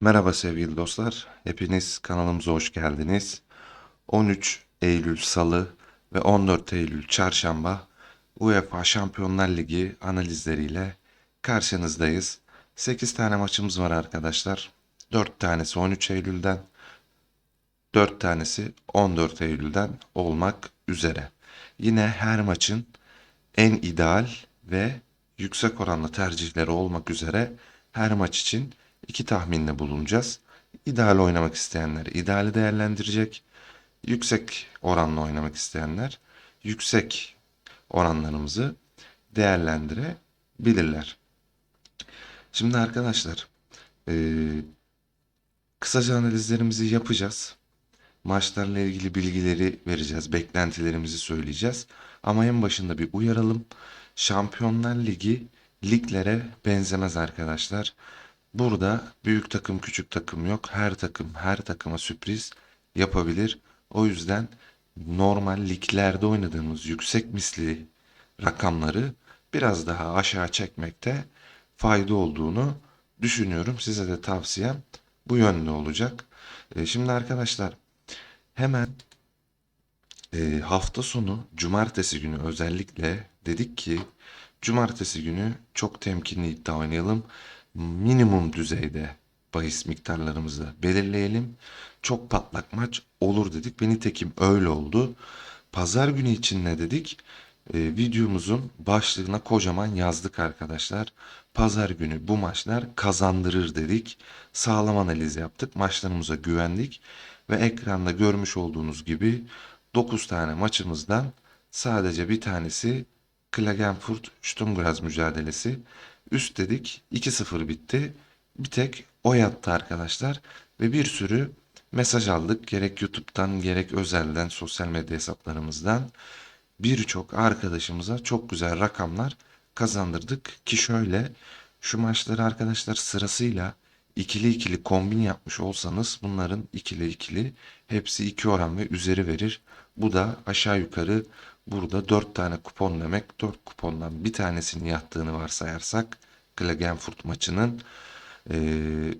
Merhaba sevgili dostlar. Hepiniz kanalımıza hoş geldiniz. 13 Eylül Salı ve 14 Eylül Çarşamba UEFA Şampiyonlar Ligi analizleriyle karşınızdayız. 8 tane maçımız var arkadaşlar. 4 tanesi 13 Eylül'den, 4 tanesi 14 Eylül'den olmak üzere. Yine her maçın en ideal ve yüksek oranlı tercihleri olmak üzere her maç için iki tahminde bulunacağız. İdeal oynamak isteyenler ideali değerlendirecek. Yüksek oranlı oynamak isteyenler yüksek oranlarımızı değerlendirebilirler. Şimdi arkadaşlar eee, kısaca analizlerimizi yapacağız. Maçlarla ilgili bilgileri vereceğiz, beklentilerimizi söyleyeceğiz. Ama en başında bir uyaralım. Şampiyonlar Ligi liglere benzemez arkadaşlar. Burada büyük takım küçük takım yok. Her takım her takıma sürpriz yapabilir. O yüzden normal liglerde oynadığımız yüksek misli rakamları biraz daha aşağı çekmekte fayda olduğunu düşünüyorum. Size de tavsiyem bu yönde olacak. E, şimdi arkadaşlar hemen e, hafta sonu cumartesi günü özellikle dedik ki cumartesi günü çok temkinli iddia oynayalım. Minimum düzeyde bahis miktarlarımızı belirleyelim. Çok patlak maç olur dedik ve nitekim öyle oldu. Pazar günü için ne dedik? E, videomuzun başlığına kocaman yazdık arkadaşlar. Pazar günü bu maçlar kazandırır dedik. Sağlam analiz yaptık. Maçlarımıza güvendik. Ve ekranda görmüş olduğunuz gibi 9 tane maçımızdan sadece bir tanesi Klagenfurt Sturm mücadelesi. Üst dedik 2-0 bitti. Bir tek o yattı arkadaşlar. Ve bir sürü mesaj aldık. Gerek YouTube'dan gerek özelden sosyal medya hesaplarımızdan birçok arkadaşımıza çok güzel rakamlar kazandırdık. Ki şöyle şu maçları arkadaşlar sırasıyla ikili ikili kombin yapmış olsanız bunların ikili ikili hepsi iki oran ve üzeri verir. Bu da aşağı yukarı burada 4 tane kupon demek. 4 kupondan bir tanesini yattığını varsayarsak Klagenfurt maçının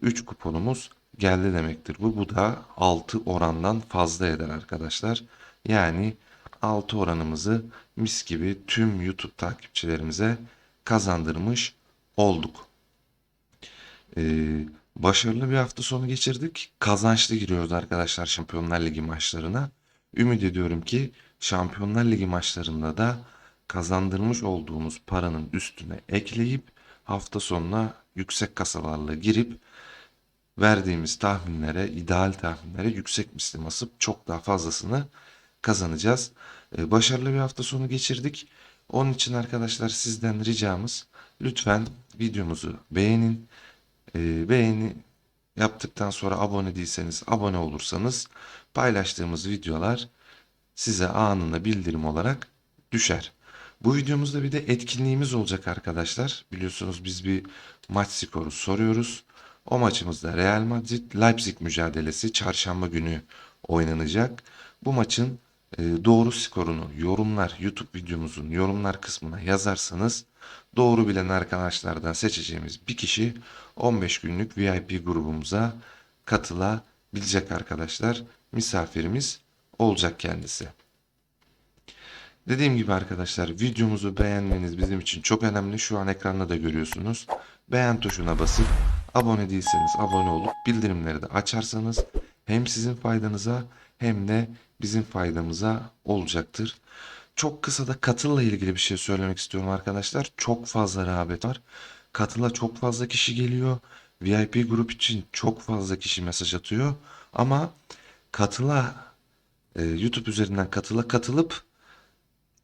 3 kuponumuz geldi demektir. Bu, bu da 6 orandan fazla eder arkadaşlar. Yani 6 oranımızı mis gibi tüm YouTube takipçilerimize kazandırmış olduk. Ee, başarılı bir hafta sonu geçirdik. Kazançlı giriyoruz arkadaşlar Şampiyonlar Ligi maçlarına. Ümit ediyorum ki Şampiyonlar Ligi maçlarında da kazandırmış olduğumuz paranın üstüne ekleyip hafta sonuna yüksek kasalarla girip verdiğimiz tahminlere, ideal tahminlere yüksek mislim asıp çok daha fazlasını kazanacağız. Ee, başarılı bir hafta sonu geçirdik. Onun için arkadaşlar sizden ricamız lütfen videomuzu beğenin. Ee, beğeni yaptıktan sonra abone değilseniz abone olursanız paylaştığımız videolar size anında bildirim olarak düşer. Bu videomuzda bir de etkinliğimiz olacak arkadaşlar. Biliyorsunuz biz bir maç skoru soruyoruz. O maçımızda Real Madrid Leipzig mücadelesi çarşamba günü oynanacak. Bu maçın e, doğru skorunu yorumlar YouTube videomuzun yorumlar kısmına yazarsanız doğru bilen arkadaşlardan seçeceğimiz bir kişi 15 günlük VIP grubumuza katılabilecek arkadaşlar. Misafirimiz olacak kendisi. Dediğim gibi arkadaşlar videomuzu beğenmeniz bizim için çok önemli. Şu an ekranda da görüyorsunuz. Beğen tuşuna basıp abone değilseniz abone olup bildirimleri de açarsanız hem sizin faydanıza hem de bizim faydamıza olacaktır. Çok kısa da katılla ilgili bir şey söylemek istiyorum arkadaşlar. Çok fazla rağbet var. Katıla çok fazla kişi geliyor. VIP grup için çok fazla kişi mesaj atıyor. Ama katıla e, YouTube üzerinden katıla katılıp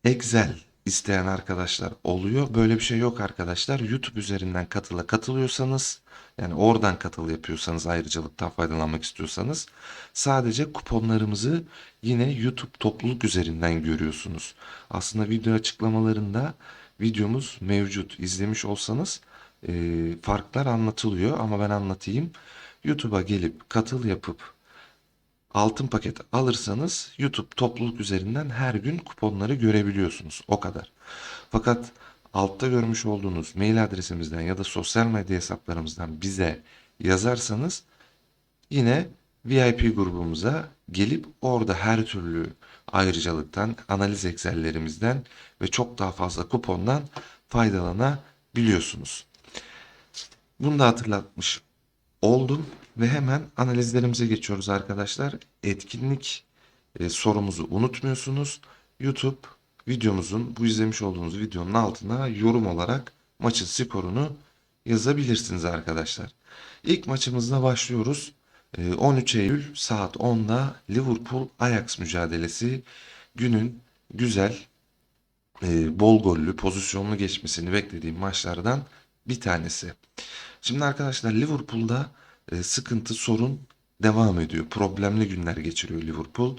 Excel isteyen arkadaşlar oluyor. Böyle bir şey yok arkadaşlar. YouTube üzerinden katıla katılıyorsanız yani oradan katıl yapıyorsanız ayrıcalıktan faydalanmak istiyorsanız sadece kuponlarımızı yine YouTube topluluk üzerinden görüyorsunuz. Aslında video açıklamalarında videomuz mevcut. İzlemiş olsanız e, farklar anlatılıyor ama ben anlatayım. YouTube'a gelip katıl yapıp altın paket alırsanız YouTube topluluk üzerinden her gün kuponları görebiliyorsunuz. O kadar. Fakat altta görmüş olduğunuz mail adresimizden ya da sosyal medya hesaplarımızdan bize yazarsanız yine VIP grubumuza gelip orada her türlü ayrıcalıktan, analiz excellerimizden ve çok daha fazla kupondan faydalanabiliyorsunuz. Bunu da hatırlatmış oldum ve hemen analizlerimize geçiyoruz arkadaşlar. Etkinlik e, sorumuzu unutmuyorsunuz. YouTube videomuzun bu izlemiş olduğunuz videonun altına yorum olarak maçın skorunu yazabilirsiniz arkadaşlar. İlk maçımızla başlıyoruz. E, 13 Eylül saat 10'da Liverpool Ajax mücadelesi günün güzel e, bol gollü pozisyonlu geçmesini beklediğim maçlardan bir tanesi. Şimdi arkadaşlar Liverpool'da e, sıkıntı sorun devam ediyor. Problemli günler geçiriyor Liverpool.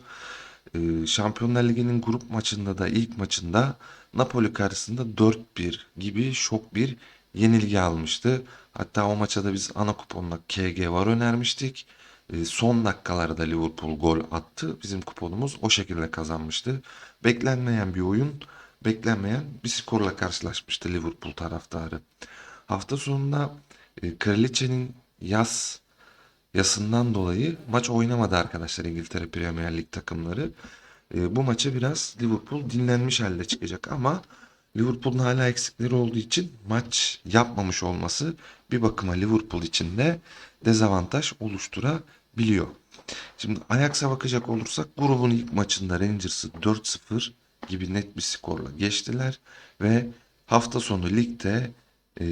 E, Şampiyonlar Ligi'nin grup maçında da ilk maçında Napoli karşısında 4-1 gibi şok bir yenilgi almıştı. Hatta o maça da biz ana kuponla KG var önermiştik. E, son dakikalarda Liverpool gol attı. Bizim kuponumuz o şekilde kazanmıştı. Beklenmeyen bir oyun, beklenmeyen bir skorla karşılaşmıştı Liverpool taraftarı. Hafta sonunda e, Kraliçe'nin yaz yasından dolayı maç oynamadı arkadaşlar İngiltere Premier Lig takımları. E, bu maça biraz Liverpool dinlenmiş halde çıkacak ama Liverpool'un hala eksikleri olduğu için maç yapmamış olması bir bakıma Liverpool için de dezavantaj oluşturabiliyor. Şimdi Ajax'a bakacak olursak grubun ilk maçında Rangers'ı 4-0 gibi net bir skorla geçtiler ve hafta sonu ligde e,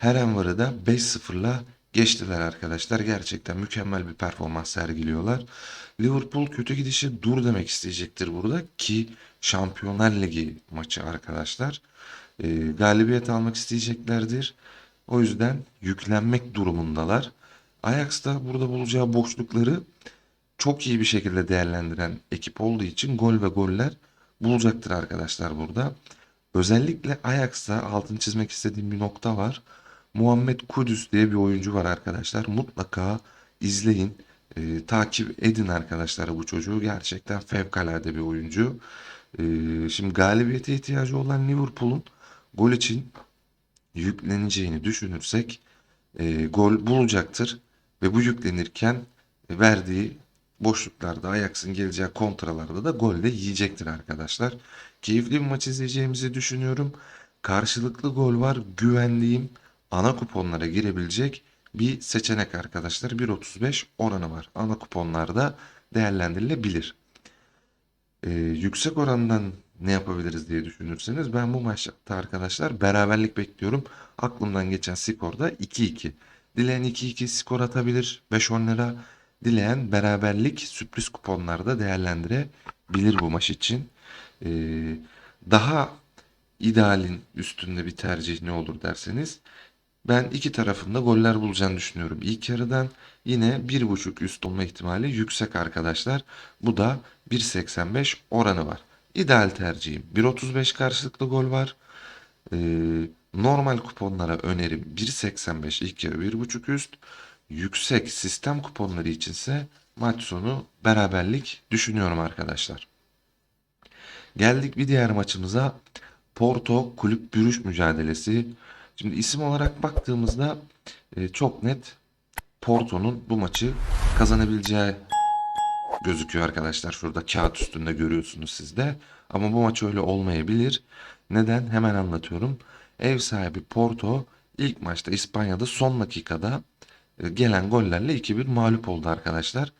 Herenvar'ı da 5-0'la geçtiler arkadaşlar. Gerçekten mükemmel bir performans sergiliyorlar. Liverpool kötü gidişe dur demek isteyecektir burada ki Şampiyonlar Ligi maçı arkadaşlar. E, galibiyet almak isteyeceklerdir. O yüzden yüklenmek durumundalar. Ajax da burada bulacağı boşlukları çok iyi bir şekilde değerlendiren ekip olduğu için gol ve goller bulacaktır arkadaşlar burada. Özellikle Ajax'ta altını çizmek istediğim bir nokta var. Muhammed Kudüs diye bir oyuncu var arkadaşlar. Mutlaka izleyin, e, takip edin arkadaşlar bu çocuğu. Gerçekten fevkalade bir oyuncu. E, şimdi galibiyete ihtiyacı olan Liverpool'un gol için yükleneceğini düşünürsek e, gol bulacaktır. Ve bu yüklenirken verdiği boşluklarda Ajax'ın geleceği kontralarda da gol de yiyecektir arkadaşlar. Keyifli bir maç izleyeceğimizi düşünüyorum. Karşılıklı gol var. Güvendiğim ana kuponlara girebilecek bir seçenek arkadaşlar. 1.35 oranı var. Ana kuponlarda değerlendirilebilir. Ee, yüksek orandan ne yapabiliriz diye düşünürseniz ben bu maçta arkadaşlar beraberlik bekliyorum. Aklımdan geçen skor da 2-2. Dileyen 2-2 skor atabilir 5-10 lira. Dileyen beraberlik sürpriz kuponlarda değerlendirebilir bu maç için. Ee, daha idealin üstünde bir tercih ne olur derseniz ben iki tarafında goller bulacağını düşünüyorum. İlk yarıdan yine 1.5 üst olma ihtimali yüksek arkadaşlar. Bu da 1.85 oranı var. İdeal tercihim 1.35 karşılıklı gol var. Ee, normal kuponlara önerim 1.85 ilk yarı 1.5 üst. Yüksek sistem kuponları içinse maç sonu beraberlik düşünüyorum arkadaşlar. Geldik bir diğer maçımıza. Porto Kulüp Bürüş mücadelesi. Şimdi isim olarak baktığımızda e, çok net Porto'nun bu maçı kazanabileceği gözüküyor arkadaşlar. Şurada kağıt üstünde görüyorsunuz siz de. Ama bu maç öyle olmayabilir. Neden? Hemen anlatıyorum. Ev sahibi Porto ilk maçta İspanya'da son dakikada e, gelen gollerle 2-1 mağlup oldu arkadaşlar.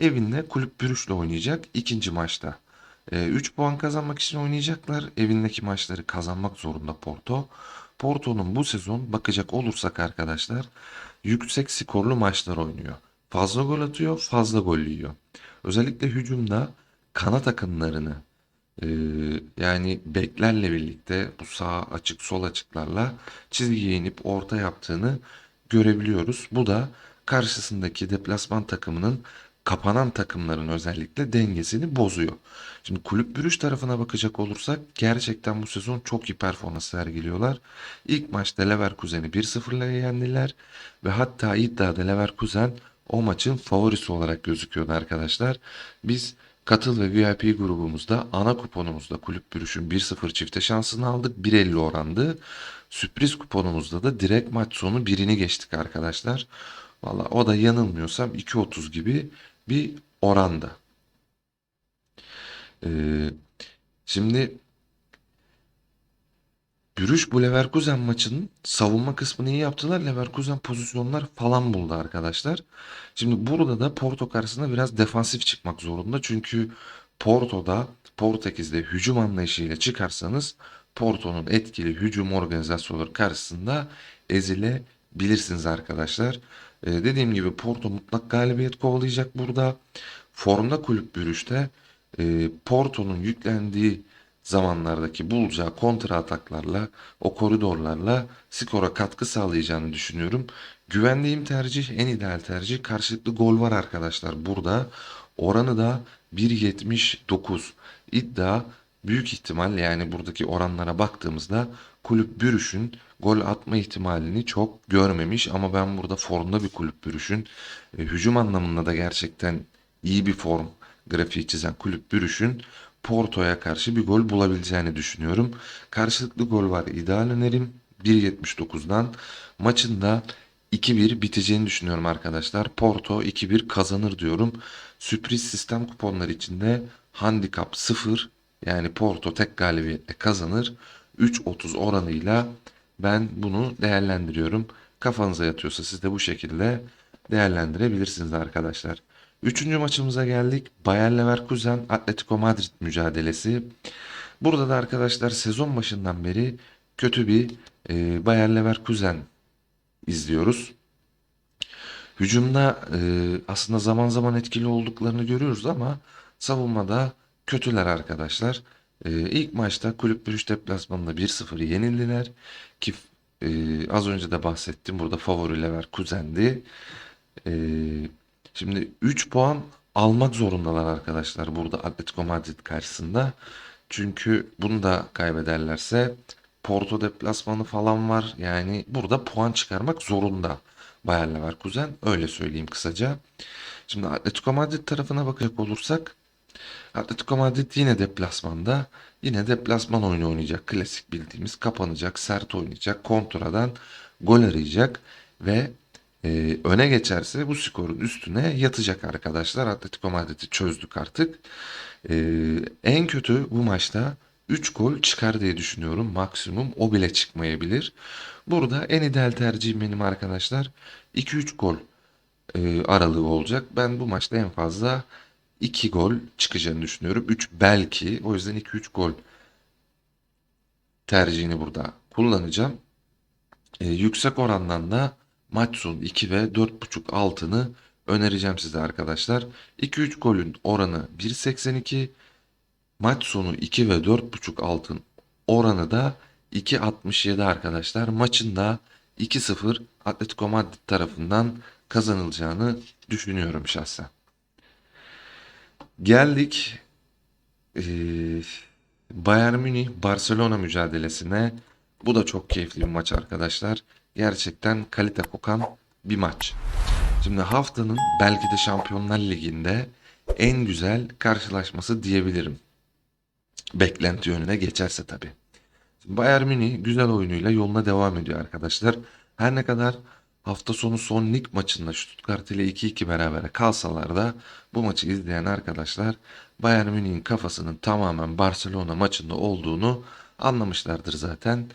Evinde kulüp bürüşle oynayacak ikinci maçta. 3 puan kazanmak için oynayacaklar. Evindeki maçları kazanmak zorunda Porto. Porto'nun bu sezon bakacak olursak arkadaşlar yüksek skorlu maçlar oynuyor. Fazla gol atıyor, fazla gol yiyor. Özellikle hücumda kanat akınlarını e, yani beklerle birlikte bu sağ açık sol açıklarla çizgiye inip orta yaptığını görebiliyoruz. Bu da karşısındaki deplasman takımının kapanan takımların özellikle dengesini bozuyor. Şimdi kulüp bürüş tarafına bakacak olursak gerçekten bu sezon çok iyi performans sergiliyorlar. İlk maçta Leverkusen'i 1-0 ile yendiler ve hatta iddiada Leverkusen o maçın favorisi olarak gözüküyordu arkadaşlar. Biz Katıl ve VIP grubumuzda ana kuponumuzda kulüp bürüşün 1-0 çifte şansını aldık. 1.50 orandı. Sürpriz kuponumuzda da direkt maç sonu birini geçtik arkadaşlar. Valla o da yanılmıyorsam 2.30 gibi bir oranda. Ee, şimdi Brüj bu Leverkusen maçının savunma kısmını iyi yaptılar. Leverkusen pozisyonlar falan buldu arkadaşlar. Şimdi burada da Porto karşısında biraz defansif çıkmak zorunda. Çünkü Porto'da Portekiz'de hücum anlayışıyla çıkarsanız Porto'nun etkili hücum organizasyonları karşısında ezilebilirsiniz arkadaşlar. Ee, dediğim gibi Porto mutlak galibiyet kovalayacak burada. Formda kulüp Brüj'te e, Porto'nun yüklendiği zamanlardaki bulacağı kontra ataklarla, o koridorlarla skora katkı sağlayacağını düşünüyorum. Güvendiğim tercih, en ideal tercih karşılıklı gol var arkadaşlar burada. Oranı da 1.79. İddia büyük ihtimal yani buradaki oranlara baktığımızda kulüp Bürüş'ün gol atma ihtimalini çok görmemiş ama ben burada formda bir kulüp Bürüş'ün e, hücum anlamında da gerçekten iyi bir form grafiği çizen kulüp Bürüş'ün Porto'ya karşı bir gol bulabileceğini düşünüyorum. Karşılıklı gol var ideal önerim 1.79'dan. Maçın da 2-1 biteceğini düşünüyorum arkadaşlar. Porto 2-1 kazanır diyorum. Sürpriz sistem kuponları içinde handikap 0 yani Porto tek galibiyetle kazanır. 3.30 oranıyla ben bunu değerlendiriyorum. Kafanıza yatıyorsa siz de bu şekilde değerlendirebilirsiniz arkadaşlar. Üçüncü maçımıza geldik. Bayer Leverkusen Atletico Madrid mücadelesi. Burada da arkadaşlar sezon başından beri kötü bir e, Bayer Leverkusen izliyoruz. Hücumda e, aslında zaman zaman etkili olduklarını görüyoruz ama savunmada kötüler arkadaşlar. E, ilk maçta Kulüp Brüj deplasmanında 1-0 yenildiler ki e, az önce de bahsettim burada favori Leverkusen'di. E, şimdi 3 puan almak zorundalar arkadaşlar burada Atletico Madrid karşısında. Çünkü bunu da kaybederlerse Porto deplasmanı falan var. Yani burada puan çıkarmak zorunda Bayer Leverkusen. Öyle söyleyeyim kısaca. Şimdi Atletico Madrid tarafına bakacak olursak Atletico Madrid yine deplasmanda. Yine deplasman oyunu oynayacak. Klasik bildiğimiz kapanacak, sert oynayacak, kontradan gol arayacak ve e, öne geçerse bu skorun üstüne yatacak arkadaşlar. Atletico Madrid'i çözdük artık. E, en kötü bu maçta 3 gol çıkar diye düşünüyorum. Maksimum o bile çıkmayabilir. Burada en ideal tercihim benim arkadaşlar 2-3 gol e, aralığı olacak. Ben bu maçta en fazla 2 gol çıkacağını düşünüyorum. 3 belki. O yüzden 2-3 gol tercihini burada kullanacağım. E, yüksek orandan da maç sonu 2 ve 4.5 altını önereceğim size arkadaşlar. 2-3 golün oranı 1.82. Maç sonu 2 ve 4.5 altın oranı da 2.67 arkadaşlar. Maçın da 2-0 Atletico Madrid tarafından kazanılacağını düşünüyorum şahsen. Geldik eee Bayern Münih Barcelona mücadelesine. Bu da çok keyifli bir maç arkadaşlar. Gerçekten kalite kokan bir maç. Şimdi haftanın belki de Şampiyonlar Ligi'nde en güzel karşılaşması diyebilirim. Beklenti yönüne geçerse tabii. Bayern Münih güzel oyunuyla yoluna devam ediyor arkadaşlar. Her ne kadar hafta sonu son lig maçında Stuttgart ile 2-2 berabere kalsalar da bu maçı izleyen arkadaşlar Bayern Münih'in kafasının tamamen Barcelona maçında olduğunu anlamışlardır zaten.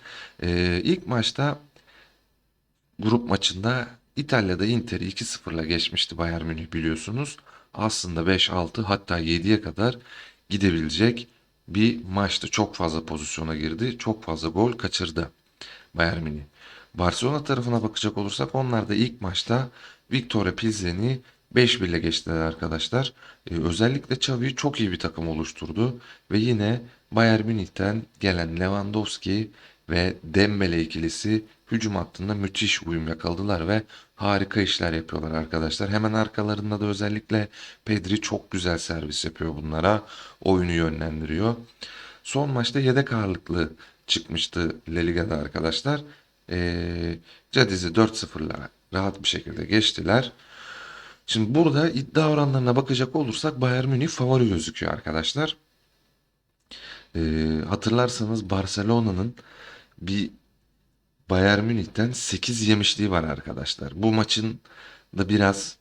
Ee, ilk maçta grup maçında İtalya'da Inter'i 2-0'la geçmişti Bayern Münih biliyorsunuz. Aslında 5-6 hatta 7'ye kadar gidebilecek bir maçtı. Çok fazla pozisyona girdi. Çok fazla gol kaçırdı Bayern Münih. Barcelona tarafına bakacak olursak onlar da ilk maçta Victoria Pilsen'i 5-1 ile geçtiler arkadaşlar. Ee, özellikle Xavi çok iyi bir takım oluşturdu ve yine Bayern Münih'ten gelen Lewandowski ve Dembele ikilisi hücum hattında müthiş uyum yakaladılar ve harika işler yapıyorlar arkadaşlar. Hemen arkalarında da özellikle Pedri çok güzel servis yapıyor bunlara. Oyunu yönlendiriyor. Son maçta yedek ağırlıklı çıkmıştı La Liga'da arkadaşlar. Ee, Cadiz'i 4-0'la rahat bir şekilde geçtiler. Şimdi burada iddia oranlarına bakacak olursak Bayern Münih favori gözüküyor arkadaşlar. Ee, hatırlarsanız Barcelona'nın bir Bayern Münih'ten 8 yemişliği var arkadaşlar. Bu maçın da biraz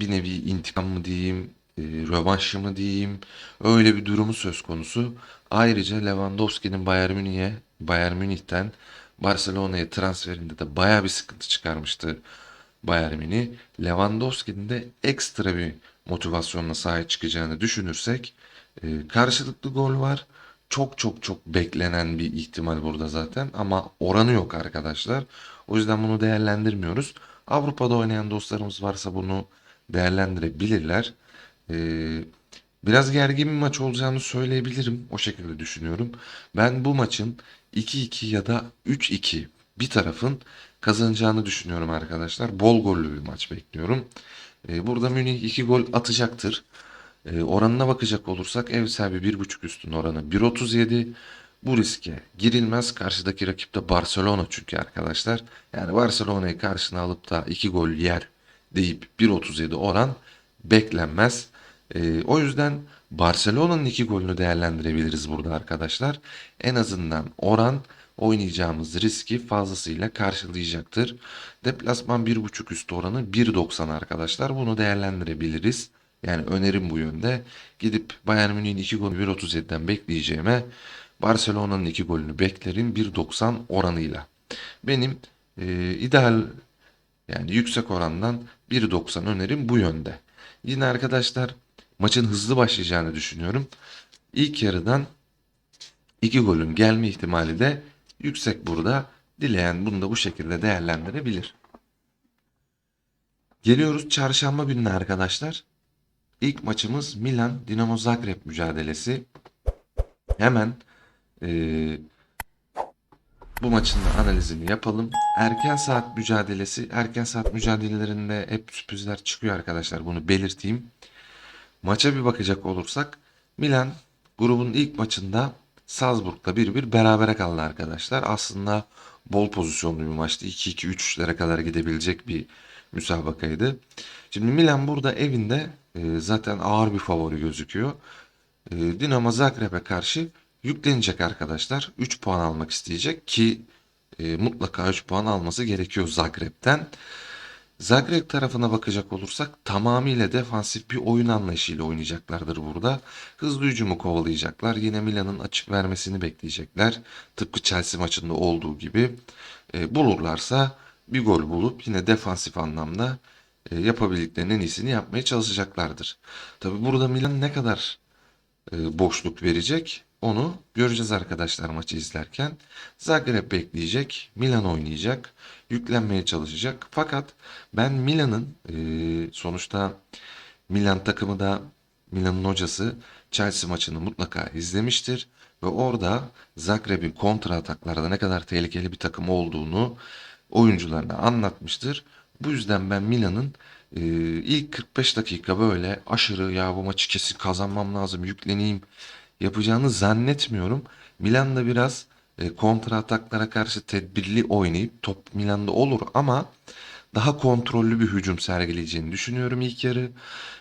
bir nevi intikam mı diyeyim, e, rövanşı mı diyeyim, öyle bir durumu söz konusu. Ayrıca Lewandowski'nin Bayern Münih'e, Bayern Münih'ten Barcelona'ya transferinde de baya bir sıkıntı çıkarmıştı Bayern Münih. Lewandowski'nin de ekstra bir motivasyonla sahaya çıkacağını düşünürsek e, karşılıklı gol var. Çok çok çok beklenen bir ihtimal burada zaten ama oranı yok arkadaşlar. O yüzden bunu değerlendirmiyoruz. Avrupa'da oynayan dostlarımız varsa bunu değerlendirebilirler. Ee, biraz gergin bir maç olacağını söyleyebilirim. O şekilde düşünüyorum. Ben bu maçın 2-2 ya da 3-2 bir tarafın kazanacağını düşünüyorum arkadaşlar. Bol gollü bir maç bekliyorum. Ee, burada Münih 2 gol atacaktır. Ee, oranına bakacak olursak ev sahibi 1.5 üstün oranı 1.37. Bu riske girilmez. Karşıdaki rakip de Barcelona çünkü arkadaşlar. Yani Barcelona'yı karşına alıp da 2 gol yer deyip 1.37 oran beklenmez. Ee, o yüzden Barcelona'nın 2 golünü değerlendirebiliriz burada arkadaşlar. En azından oran oynayacağımız riski fazlasıyla karşılayacaktır. Deplasman 1.5 üstü oranı 1.90 arkadaşlar. Bunu değerlendirebiliriz. Yani önerim bu yönde. Gidip Bayern Münih'in 2 golünü 1.37'den bekleyeceğime Barcelona'nın 2 golünü beklerim 1.90 oranıyla. Benim e, ideal yani yüksek orandan 1.90 önerim bu yönde. Yine arkadaşlar maçın hızlı başlayacağını düşünüyorum. İlk yarıdan 2 golün gelme ihtimali de yüksek burada. Dileyen bunu da bu şekilde değerlendirebilir. Geliyoruz çarşamba gününe arkadaşlar. İlk maçımız Milan Dinamo Zagreb mücadelesi. Hemen eee, bu maçın da analizini yapalım. Erken saat mücadelesi. Erken saat mücadelelerinde hep sürprizler çıkıyor arkadaşlar. Bunu belirteyim. Maça bir bakacak olursak Milan grubun ilk maçında Salzburg'la 1-1 berabere kaldı arkadaşlar. Aslında bol pozisyonlu bir maçtı. 2-2-3'lere kadar gidebilecek bir müsabakaydı. Şimdi Milan burada evinde e, zaten ağır bir favori gözüküyor. E, Dinamo Zagreb'e karşı yüklenecek arkadaşlar. 3 puan almak isteyecek ki e, mutlaka 3 puan alması gerekiyor Zagreb'ten. Zagreb tarafına bakacak olursak tamamıyla defansif bir oyun anlayışıyla oynayacaklardır burada. Hızlı hücumu kovalayacaklar. Yine Milan'ın açık vermesini bekleyecekler. Tıpkı Chelsea maçında olduğu gibi. E, bulurlarsa bir gol bulup yine defansif anlamda e, yapabildiklerinin en iyisini yapmaya çalışacaklardır. Tabi burada Milan ne kadar e, boşluk verecek onu göreceğiz arkadaşlar maçı izlerken. Zagreb bekleyecek, Milan oynayacak, yüklenmeye çalışacak. Fakat ben Milan'ın e, sonuçta Milan takımı da Milan'ın hocası Chelsea maçını mutlaka izlemiştir. Ve orada Zagreb'in kontra ataklarda ne kadar tehlikeli bir takım olduğunu oyuncularına anlatmıştır. Bu yüzden ben Milan'ın e, ilk 45 dakika böyle aşırı ya bu maçı kesin kazanmam lazım yükleneyim yapacağını zannetmiyorum. Milan da biraz e, kontra ataklara karşı tedbirli oynayıp top Milan'da olur ama daha kontrollü bir hücum sergileyeceğini düşünüyorum ilk yarı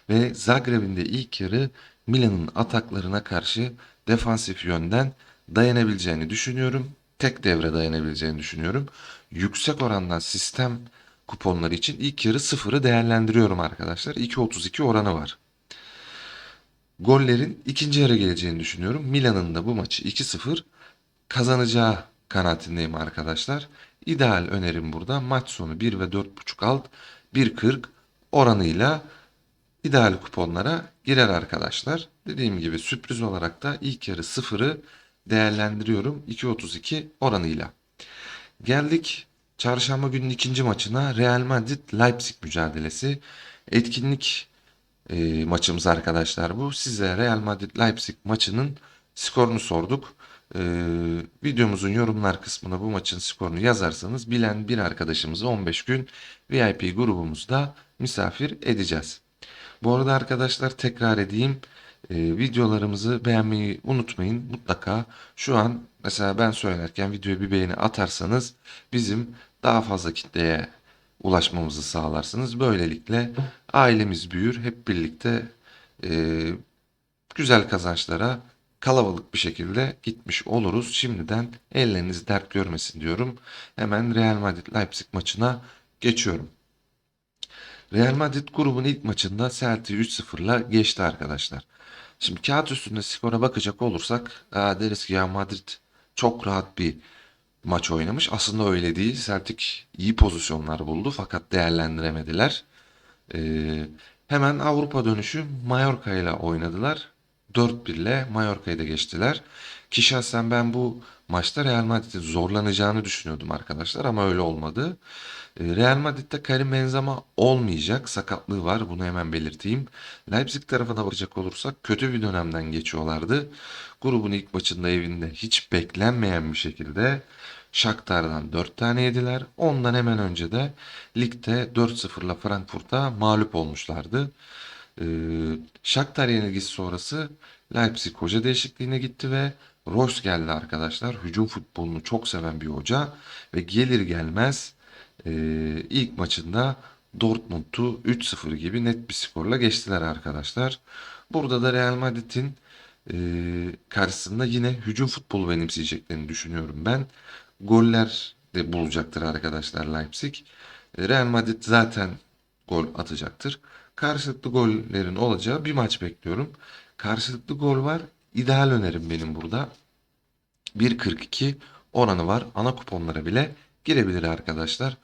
ve Zagreb'in de ilk yarı Milan'ın ataklarına karşı defansif yönden dayanabileceğini düşünüyorum. Tek devre dayanabileceğini düşünüyorum. Yüksek orandan sistem kuponları için ilk yarı sıfırı değerlendiriyorum arkadaşlar. 2.32 oranı var. Gollerin ikinci yarı geleceğini düşünüyorum. Milan'ın da bu maçı 2-0 kazanacağı kanaatindeyim arkadaşlar. İdeal önerim burada maç sonu 1 ve 4.5 alt 1.40 oranıyla ideal kuponlara girer arkadaşlar. Dediğim gibi sürpriz olarak da ilk yarı sıfırı değerlendiriyorum 2.32 oranıyla. Geldik çarşamba günün ikinci maçına Real Madrid Leipzig mücadelesi. Etkinlik e, maçımız arkadaşlar bu. Size Real Madrid Leipzig maçının skorunu sorduk. E, videomuzun yorumlar kısmına bu maçın skorunu yazarsanız bilen bir arkadaşımızı 15 gün VIP grubumuzda misafir edeceğiz. Bu arada arkadaşlar tekrar edeyim. E, videolarımızı beğenmeyi unutmayın. Mutlaka şu an mesela ben söylerken videoya bir beğeni atarsanız bizim daha fazla kitleye ulaşmamızı sağlarsınız. Böylelikle ailemiz büyür. Hep birlikte e, güzel kazançlara kalabalık bir şekilde gitmiş oluruz. Şimdiden elleriniz dert görmesin diyorum. Hemen Real Madrid Leipzig maçına geçiyorum. Real Madrid grubun ilk maçında Celtic'i 3-0'la geçti arkadaşlar. Şimdi kağıt üstünde skora bakacak olursak aa, deriz ki ya Madrid çok rahat bir maç oynamış. Aslında öyle değil. Celtic iyi pozisyonlar buldu fakat değerlendiremediler. Ee, hemen Avrupa dönüşü Mallorca ile oynadılar. 4-1 ile Mallorca'yı da geçtiler. Ki şahsen ben bu maçta Real Madrid'in zorlanacağını düşünüyordum arkadaşlar ama öyle olmadı. Ee, Real Madrid'de Karim Benzema olmayacak. Sakatlığı var. Bunu hemen belirteyim. Leipzig tarafına bakacak olursak kötü bir dönemden geçiyorlardı. Grubun ilk maçında evinde hiç beklenmeyen bir şekilde Shakhtar'dan 4 tane yediler. Ondan hemen önce de ligde 4-0'la Frankfurt'a mağlup olmuşlardı. Ee, Shakhtar yenilgisi sonrası Leipzig hoca değişikliğine gitti ve Royce geldi arkadaşlar. Hücum futbolunu çok seven bir hoca ve gelir gelmez e, ilk maçında Dortmund'u 3-0 gibi net bir skorla geçtiler arkadaşlar. Burada da Real Madrid'in e, karşısında yine hücum futbolu benimseyeceklerini düşünüyorum ben. Goller de bulacaktır arkadaşlar Leipzig. E, Real Madrid zaten gol atacaktır. Karşılıklı gollerin olacağı bir maç bekliyorum. Karşılıklı gol var. İdeal önerim benim burada. 1.42 oranı var. Ana kuponlara bile girebilir arkadaşlar.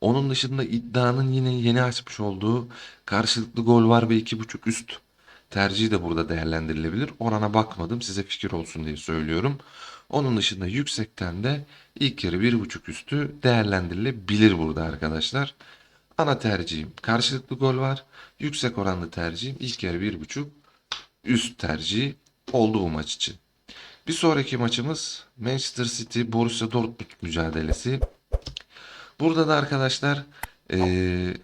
Onun dışında iddianın yine yeni açmış olduğu karşılıklı gol var ve 2.5 üst tercihi de burada değerlendirilebilir. Orana bakmadım size fikir olsun diye söylüyorum. Onun dışında yüksekten de ilk yarı 1.5 üstü değerlendirilebilir burada arkadaşlar. Ana tercihim karşılıklı gol var. Yüksek oranlı tercihim ilk yarı 1.5 üst tercihi oldu bu maç için. Bir sonraki maçımız Manchester City Borussia Dortmund mücadelesi. Burada da arkadaşlar eee,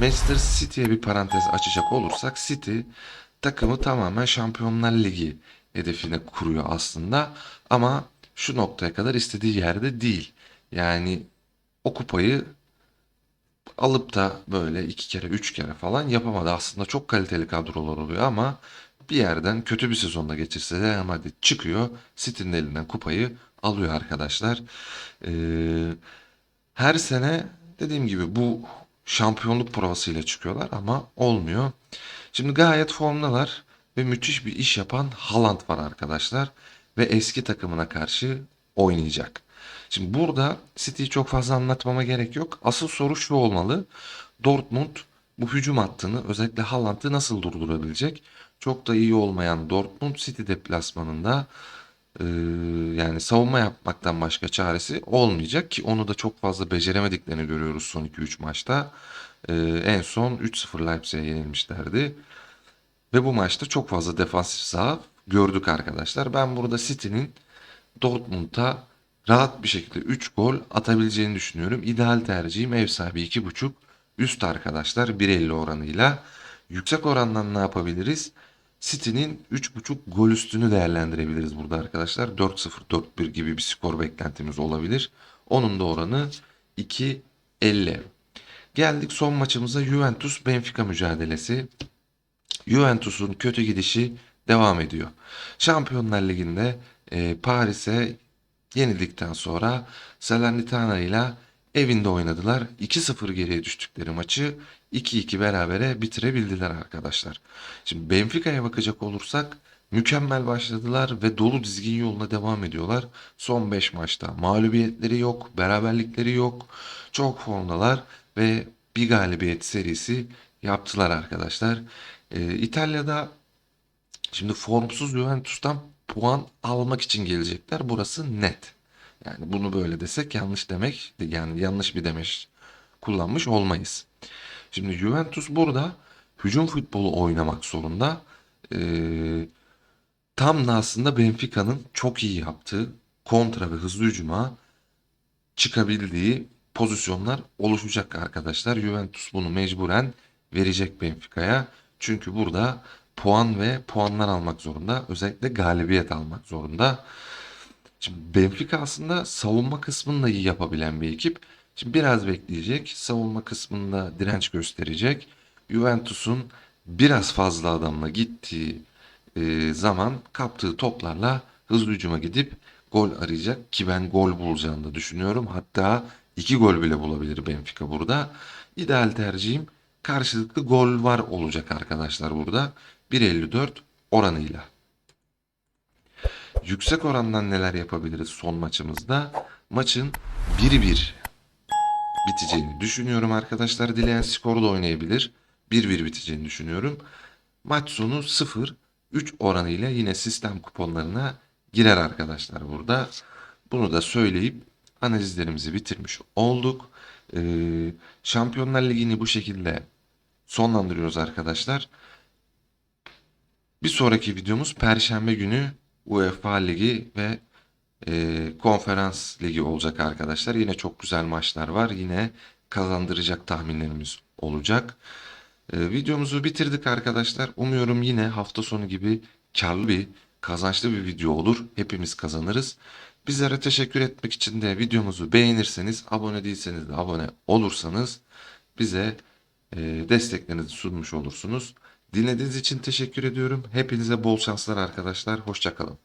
Manchester City'ye bir parantez açacak olursak City takımı tamamen Şampiyonlar Ligi hedefine kuruyor aslında. Ama şu noktaya kadar istediği yerde değil. Yani o kupayı alıp da böyle iki kere üç kere falan yapamadı. Aslında çok kaliteli kadrolar oluyor ama bir yerden kötü bir sezonda geçirse Real Madrid çıkıyor. City'nin elinden kupayı alıyor arkadaşlar. Ee, her sene dediğim gibi bu şampiyonluk provasıyla çıkıyorlar ama olmuyor. Şimdi gayet formdalar ve müthiş bir iş yapan Haaland var arkadaşlar ve eski takımına karşı oynayacak. Şimdi burada City'yi çok fazla anlatmama gerek yok. Asıl soru şu olmalı. Dortmund bu hücum hattını özellikle Haaland'ı nasıl durdurabilecek? Çok da iyi olmayan Dortmund City deplasmanında ee, yani savunma yapmaktan başka çaresi olmayacak ki onu da çok fazla beceremediklerini görüyoruz son 2-3 maçta. Ee, en son 3-0 Leipzig'e yenilmişlerdi. Ve bu maçta çok fazla defansif zaaf gördük arkadaşlar. Ben burada City'nin Dortmund'a rahat bir şekilde 3 gol atabileceğini düşünüyorum. İdeal tercihim ev sahibi 2.5 üst arkadaşlar 1.50 oranıyla. Yüksek orandan ne yapabiliriz? City'nin 3.5 gol üstünü değerlendirebiliriz burada arkadaşlar. 4-0, 4-1 gibi bir skor beklentimiz olabilir. Onun da oranı 2.50. Geldik son maçımıza Juventus Benfica mücadelesi. Juventus'un kötü gidişi devam ediyor. Şampiyonlar Ligi'nde e, Paris'e yenildikten sonra Salernitana ile evinde oynadılar. 2-0 geriye düştükleri maçı 2-2 berabere bitirebildiler arkadaşlar. Şimdi Benfica'ya bakacak olursak mükemmel başladılar ve dolu dizgin yoluna devam ediyorlar. Son 5 maçta mağlubiyetleri yok, beraberlikleri yok. Çok formdalar ve bir galibiyet serisi yaptılar arkadaşlar. Ee, İtalya'da şimdi formsuz Juventus'tan puan almak için gelecekler. Burası net. Yani bunu böyle desek yanlış demek yani yanlış bir demeç kullanmış olmayız. Şimdi Juventus burada hücum futbolu oynamak zorunda. Ee, tam da aslında Benfica'nın çok iyi yaptığı kontra ve hızlı hücuma çıkabildiği pozisyonlar oluşacak arkadaşlar. Juventus bunu mecburen verecek Benfica'ya. Çünkü burada puan ve puanlar almak zorunda. Özellikle galibiyet almak zorunda. Şimdi Benfica aslında savunma kısmını da iyi yapabilen bir ekip. Şimdi biraz bekleyecek. Savunma kısmında direnç gösterecek. Juventus'un biraz fazla adamla gittiği e, zaman kaptığı toplarla hızlı hücuma gidip gol arayacak ki ben gol bulacağını da düşünüyorum. Hatta iki gol bile bulabilir Benfica burada. İdeal tercihim karşılıklı gol var olacak arkadaşlar burada. 1.54 oranıyla. Yüksek orandan neler yapabiliriz son maçımızda? Maçın 1-1 biteceğini düşünüyorum arkadaşlar. Dileyen skor da oynayabilir. 1-1 biteceğini düşünüyorum. Maç sonu 0 3 oranıyla yine sistem kuponlarına girer arkadaşlar burada. Bunu da söyleyip analizlerimizi bitirmiş olduk. Ee, Şampiyonlar Ligi'ni bu şekilde sonlandırıyoruz arkadaşlar. Bir sonraki videomuz Perşembe günü UEFA Ligi ve e, Konferans Ligi olacak arkadaşlar. Yine çok güzel maçlar var. Yine kazandıracak tahminlerimiz olacak. E, videomuzu bitirdik arkadaşlar. Umuyorum yine hafta sonu gibi karlı bir, kazançlı bir video olur. Hepimiz kazanırız. Bizlere teşekkür etmek için de videomuzu beğenirseniz, abone değilseniz de abone olursanız bize e, desteklerinizi sunmuş olursunuz. Dinlediğiniz için teşekkür ediyorum. Hepinize bol şanslar arkadaşlar. Hoşçakalın.